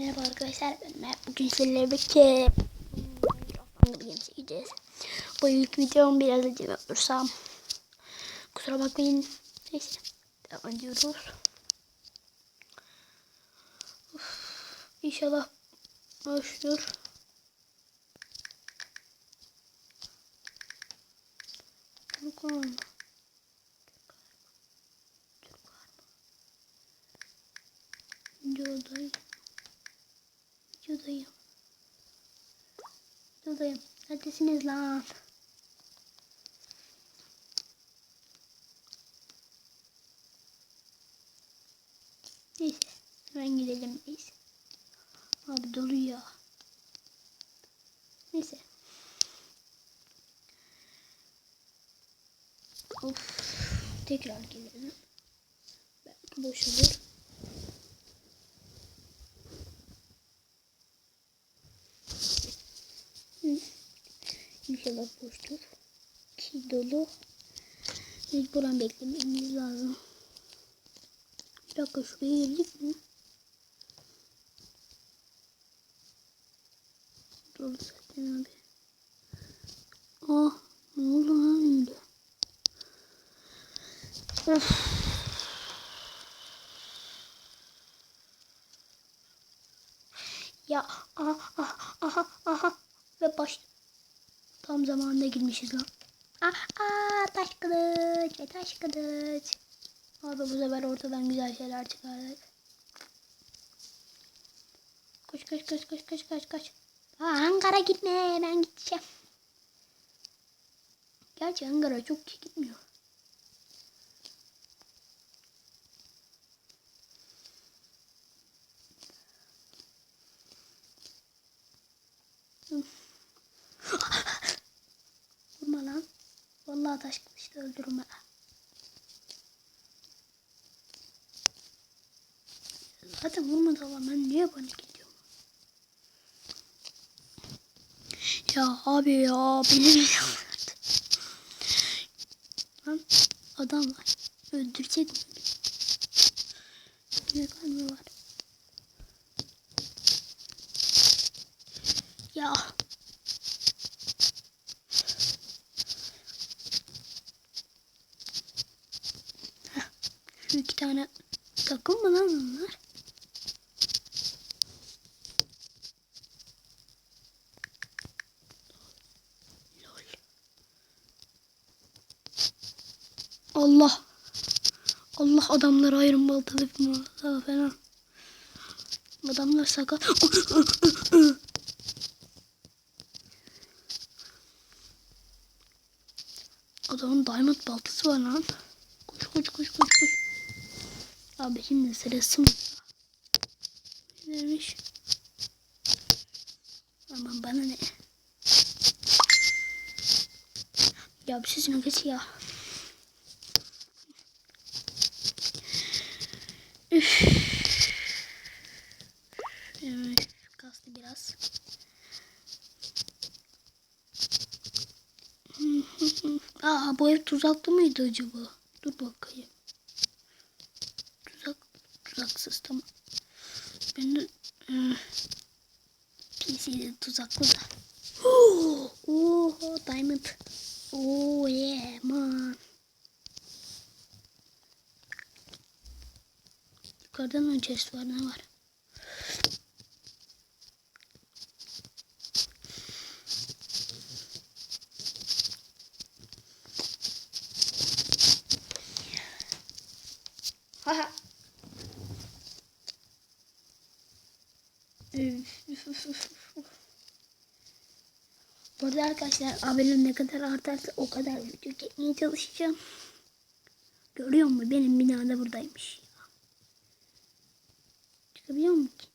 Merhaba arkadaşlar ben Mert. Bugün sizlerle birlikte. Bu ilk videom biraz acele olursam kusura bakmayın. Neyse devam ediyoruz. Uf, İnşallah hoştur. Var mı? Türk var mı? Videodayım. Neredesiniz lan? Neyse. Hemen gidelim biz. Abi dolu ya. Neyse. Of. Tekrar gelelim. Belki boş olur. İnşallah boştur. Ki dolu. Mecburen beklememiz lazım. Bir dakika şuraya girdik mi? Dolu zaten abi. Ah ne oldu lan öyle? Of. Ya aha aha aha aha ve baş tam zamanında girmişiz lan. Aa, aa taş kılıç ve taş kılıç. Abi bu sefer ortadan güzel şeyler çıkardık. Koş koş koş koş koş koş koş. Aa, Ankara gitme ben gideceğim. Gerçi Ankara çok gitmiyor. Vurma lan. Vallahi taş kılıçla öldürürüm ha. Zaten vurmadı ama ben niye panik ediyorum? Ya abi ya benim Lan adam var. Öldürecek mi? Ne kalbi var? Ya tane takım mı lan? Lol. Allah. Allah adamlar ayrım baltalı falan falan. Adamlar sakat. Adamın diamond baltası var lan. Koş koş koş koş koş. Abi şimdi sırası mı? Vermiş. Aman bana ne? Ya bir şey şuna geç ya. Üf. Biraz. Aa bu ev tuzaklı mıydı acaba? Dur bakayım. Tuzak, tuzaksız tamam. Ben de ıı, PC'de tuzaklı da. Oho diamond. Oh yeah man. Yukarıdan mı chest var ne var? Haha. Arada arkadaşlar abonem ne kadar artarsa o kadar video çekmeye çalışacağım. Görüyor musun? Benim binada buradaymış. Çıkabiliyor mu ki?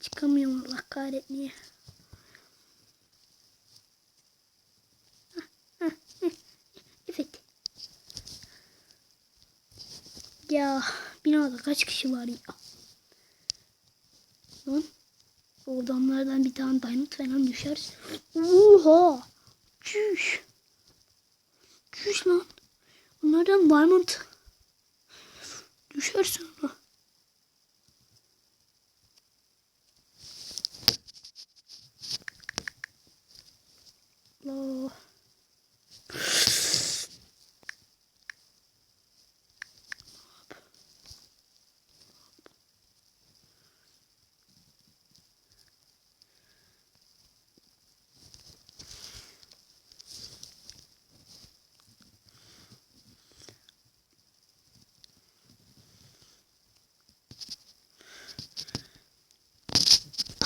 Çıkamıyorum Allah kahretmeye. Evet. Ya binada kaç kişi var ya? Lan o bir tane diamond falan düşer. Oha! Çüş! Çüş lan! Bunlardan diamond düşer sonra. Allah.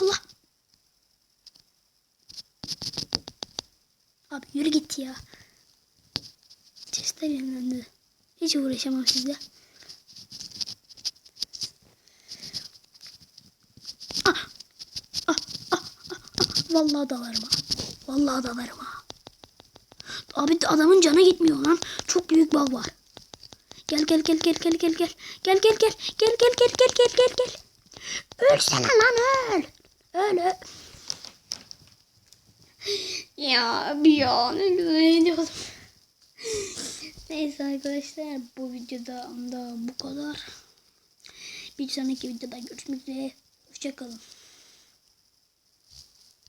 Allah. Abi yürü git ya. Chestler yenilendi. Hiç uğraşamam sizle. Ah. Ah, ah, ah, ah. Vallahi dalarım ha. Vallahi dalarım ha. Abi adamın canı gitmiyor lan. Çok büyük bug var. Gel gel gel gel gel gel gel. Gel gel gel. Gel gel gel gel gel gel gel. Ölsene lan öl. Öl. Ya bir an ölüyordum. Neyse arkadaşlar bu videoda da bu kadar. Bir sonraki videoda görüşmek üzere. Hoşçakalın.